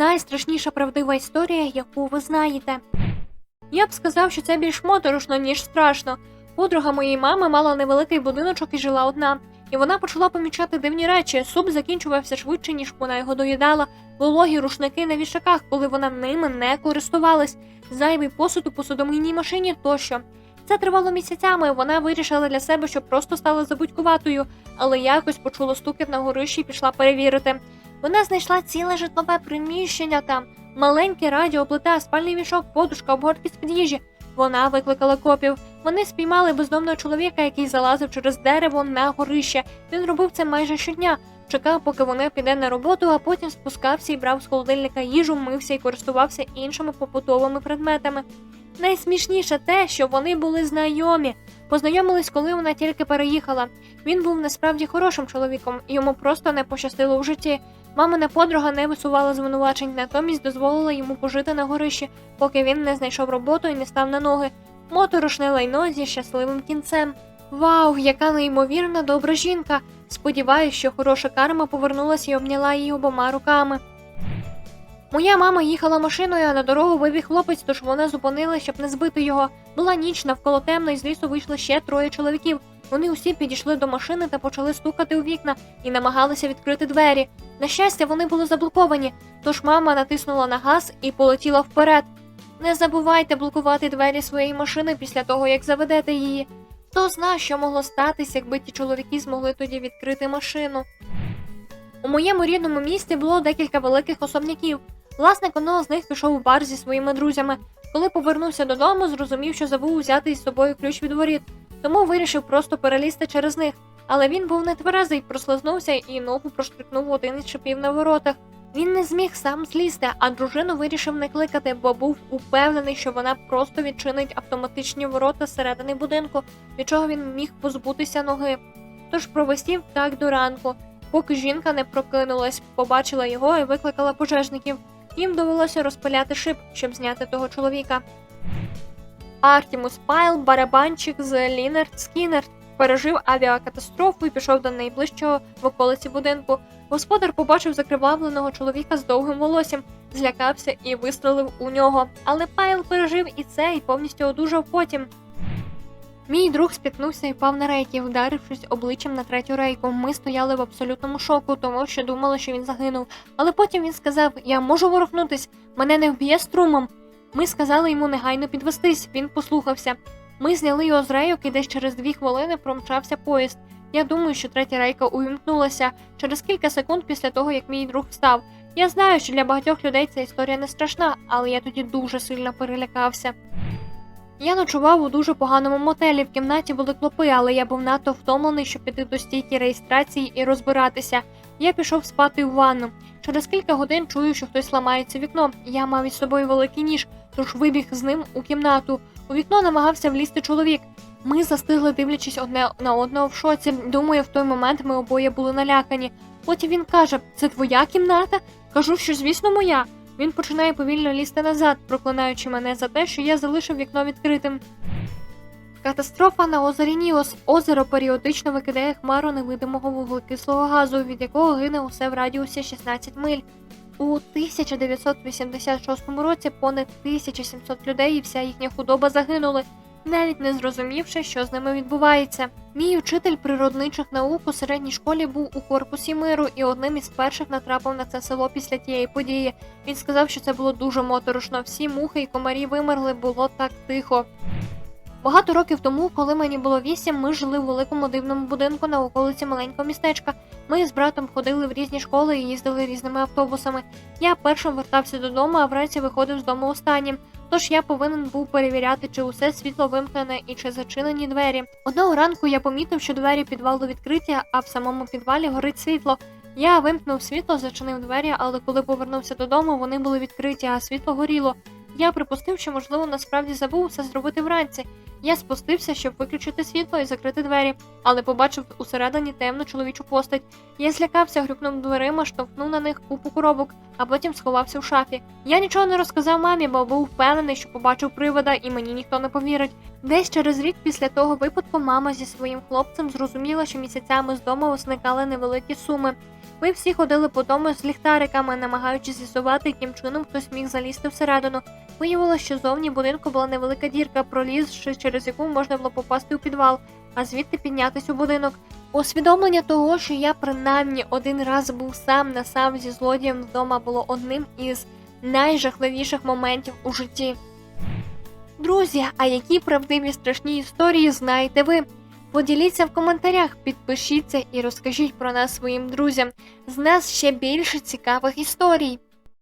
найстрашніша правдива історія, яку ви знаєте. Я б сказав, що це більш моторошно, ніж страшно. Подруга моєї мами мала невеликий будиночок і жила одна. І вона почала помічати дивні речі. Суп закінчувався швидше, ніж вона його доїдала, вологі рушники на вішаках, коли вона ними не користувалась, зайвий посуд у посудомийній машині тощо. Це тривало місяцями. Вона вирішила для себе, що просто стала забудькуватою, але якось почула стукіт на горищі і пішла перевірити. Вона знайшла ціле житлове приміщення там, маленьке радіо, плита, спальний мішок, подушка, обгортки з-під їжі. Вона викликала копів. Вони спіймали бездомного чоловіка, який залазив через дерево на горище. Він робив це майже щодня. Чекав, поки вона піде на роботу, а потім спускався і брав з холодильника їжу, мився і користувався іншими побутовими предметами. Найсмішніше те, що вони були знайомі. Познайомились, коли вона тільки переїхала. Він був насправді хорошим чоловіком, йому просто не пощастило в житті. Мамина подруга не висувала звинувачень, натомість дозволила йому пожити на горищі, поки він не знайшов роботу і не став на ноги. Моторошне лайно зі щасливим кінцем. Вау, яка неймовірна добра жінка! Сподіваюсь, що хороша карма повернулася і обняла її обома руками. Моя мама їхала машиною, а на дорогу вибіг хлопець, тож вона зупинила, щоб не збити його. Була ніч, навколо темно, і з лісу вийшло ще троє чоловіків. Вони усі підійшли до машини та почали стукати у вікна і намагалися відкрити двері. На щастя, вони були заблоковані, тож мама натиснула на газ і полетіла вперед. Не забувайте блокувати двері своєї машини після того, як заведете її. Хто зна, що могло статися, якби ті чоловіки змогли тоді відкрити машину. У моєму рідному місті було декілька великих особняків. Власник одного з них пішов у бар зі своїми друзями. Коли повернувся додому, зрозумів, що забув взяти із собою ключ від воріт, тому вирішив просто перелізти через них. Але він був нетверезий, прослизнувся і ногу проштрикнув один із шипів на воротах. Він не зміг сам злізти, а дружину вирішив не кликати, бо був упевнений, що вона просто відчинить автоматичні ворота зсередини будинку, від чого він міг позбутися ноги. Тож провисів так до ранку, поки жінка не прокинулась, побачила його і викликала пожежників. Їм довелося розпиляти шип, щоб зняти того чоловіка. Артімус Пайл, барабанчик з Лінерд Скіннер, пережив авіакатастрофу і пішов до найближчого в околиці будинку. Господар побачив закривавленого чоловіка з довгим волоссям, злякався і вистрелив у нього. Але Пайл пережив і це і повністю одужав потім. Мій друг спіткнувся і впав на рейки, вдарившись обличчям на третю рейку. Ми стояли в абсолютному шоку, тому що думали, що він загинув. Але потім він сказав: Я можу ворухнутись, мене не вб'є струмом. Ми сказали йому негайно підвестись. Він послухався. Ми зняли його з рейок і десь через дві хвилини промчався поїзд. Я думаю, що третя рейка увімкнулася через кілька секунд після того, як мій друг встав. Я знаю, що для багатьох людей ця історія не страшна, але я тоді дуже сильно перелякався. Я ночував у дуже поганому мотелі. В кімнаті були клопи, але я був надто втомлений, щоб піти до стійки реєстрації і розбиратися. Я пішов спати в ванну. Через кілька годин чую, що хтось ламається вікно. Я мав із собою великий ніж, тож вибіг з ним у кімнату. У вікно намагався влізти чоловік. Ми застигли, дивлячись одне на одного в шоці. Думаю, в той момент ми обоє були налякані. Потім він каже: Це твоя кімната? Кажу, що звісно моя. Він починає повільно лізти назад, проклинаючи мене за те, що я залишив вікно відкритим. Катастрофа на озері Ніос. Озеро періодично викидає хмару невидимого вуглекислого газу, від якого гине усе в радіусі 16 миль. У 1986 році понад 1700 людей і вся їхня худоба загинули, навіть не зрозумівши, що з ними відбувається. Мій учитель природничих наук у середній школі був у корпусі миру і одним із перших натрапив на це село після тієї події. Він сказав, що це було дуже моторошно. Всі мухи і комарі вимерли, було так тихо. Багато років тому, коли мені було вісім, ми жили в великому дивному будинку на околиці маленького містечка. Ми з братом ходили в різні школи і їздили різними автобусами. Я першим вертався додому, а вранці виходив з дому останнім. Тож я повинен був перевіряти, чи усе світло вимкнене і чи зачинені двері. Одного ранку я помітив, що двері підвалу відкриті, а в самому підвалі горить світло. Я вимкнув світло, зачинив двері, але коли повернувся додому, вони були відкриті, а світло горіло. Я припустив, що можливо насправді забув все зробити вранці. Я спустився, щоб виключити світло і закрити двері, але побачив усередині темну чоловічу постать. Я злякався, грюкнув дверима, штовхнув на них купу коробок, а потім сховався в шафі. Я нічого не розказав мамі, бо був впевнений, що побачив привода, і мені ніхто не повірить. Десь через рік після того випадку мама зі своїм хлопцем зрозуміла, що місяцями з дому зникали невеликі суми. Ми всі ходили по дому з ліхтариками, намагаючись з'ясувати, яким чином хтось міг залізти всередину. Виявилося, що зовні будинку була невелика дірка, пролізши через яку можна було попасти у підвал, а звідти піднятись у будинок. Усвідомлення того, що я принаймні один раз був сам на сам зі злодієм вдома, було одним із найжахливіших моментів у житті. Друзі, а які правдиві страшні історії знаєте ви? Поділіться в коментарях, підпишіться і розкажіть про нас своїм друзям. З нас ще більше цікавих історій.